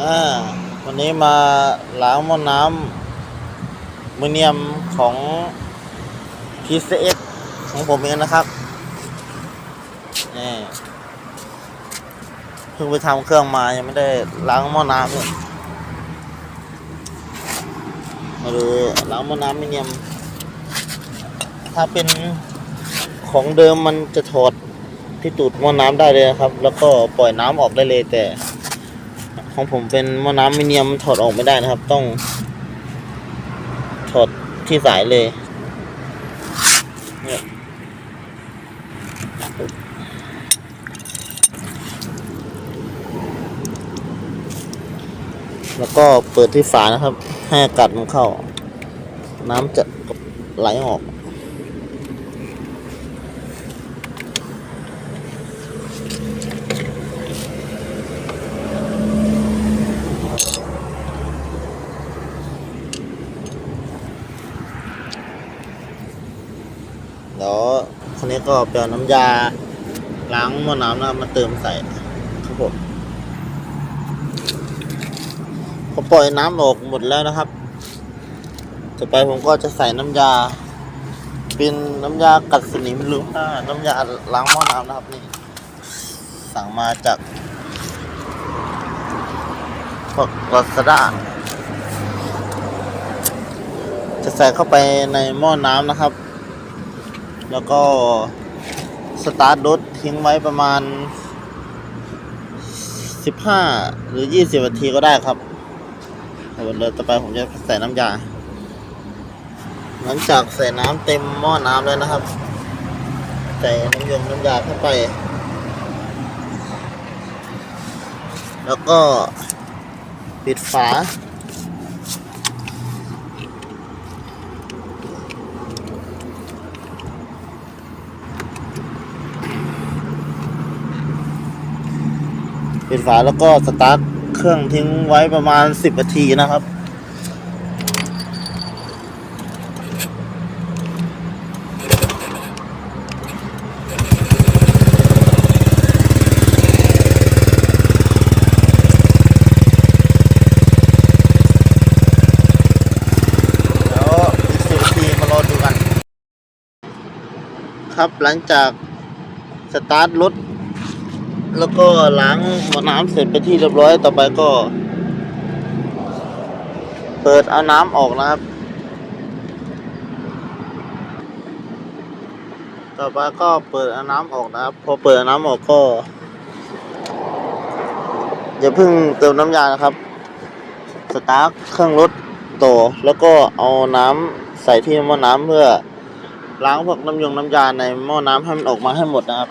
อ่าวันนี้มาล้างหม้อน้ำมือเนียมของ PCX ของผมเองนะครับนี่เพิ่งไปทำเครื่องมายังไม่ได้ล้างหม้อน้ำเลยมาดูล้างหม้อน้ำมือเนียม ถ้าเป็นของเดิมมันจะถอดที่ตูดหม้อน้ำได้เลยนะครับ แล้วก็ปล่อยน้ำออกได้เลยแต่ ของผมเป็นมอน้ำมิเนียมถอดออกไม่ได้นะครับ ต้อง ถอดที่สายเลยเนี่ยแล้วก็เปิดที่ฝานะครับ ให้อากาศมันเข้า น้ำจะไหลออก แล้วคนนี้ก็ไปเอาน้ำยาล้างหม้อน้ำนะมาเติมใส่ครับผมพอปล่อยน้ำออกหมดแล้วนะครับ ต่อไปผมก็จะใส่น้ำยา เป็นน้ำยากัดสนิมหรือว่าน้ำยาล้างหม้อน้ำนะครับนี่ สั่งมาจากพวกลาซาด้าจะใส่เข้าไปในหม้อน้ำนะครับ แล้วก็สตาร์ทรถทิ้งไว้ประมาณ 15 หรือ 20นาทีก็ได้ครับเดี๋ยวต่อไปผมจะใส่น้ำยา หลังจากใส่น้ำเต็มหม้อน้ำแล้วนะครับ ใส่น้ำยงน้ำยาเข้าไป แล้วก็ปิดฝา ปิดฝาแล้วก็สตาร์ทเครื่องทิ้งไว้ประมาณ 10นาทีนะครับแล้วอีกสิบนาทีมารอดูกันครับหลังจากสตาร์ทรถ แล้วก็ล้างหม้อน้ำเสร็จไปที่เรียบร้อยต่อไปก็ เปิดเอาน้ำออกนะครับ ต่อไปก็เปิดเอาน้ำออกนะครับ พอเปิดน้ำออกก็อย่าเพิ่งเติมน้ำยานะครับ สตาร์ทเครื่องรถต่อแล้วก็เอาน้ำใส่ที่หม้อน้ำเพื่อล้างพวกน้ำยงน้ำยาในหม้อน้ำให้มันออกมาให้หมดนะครับ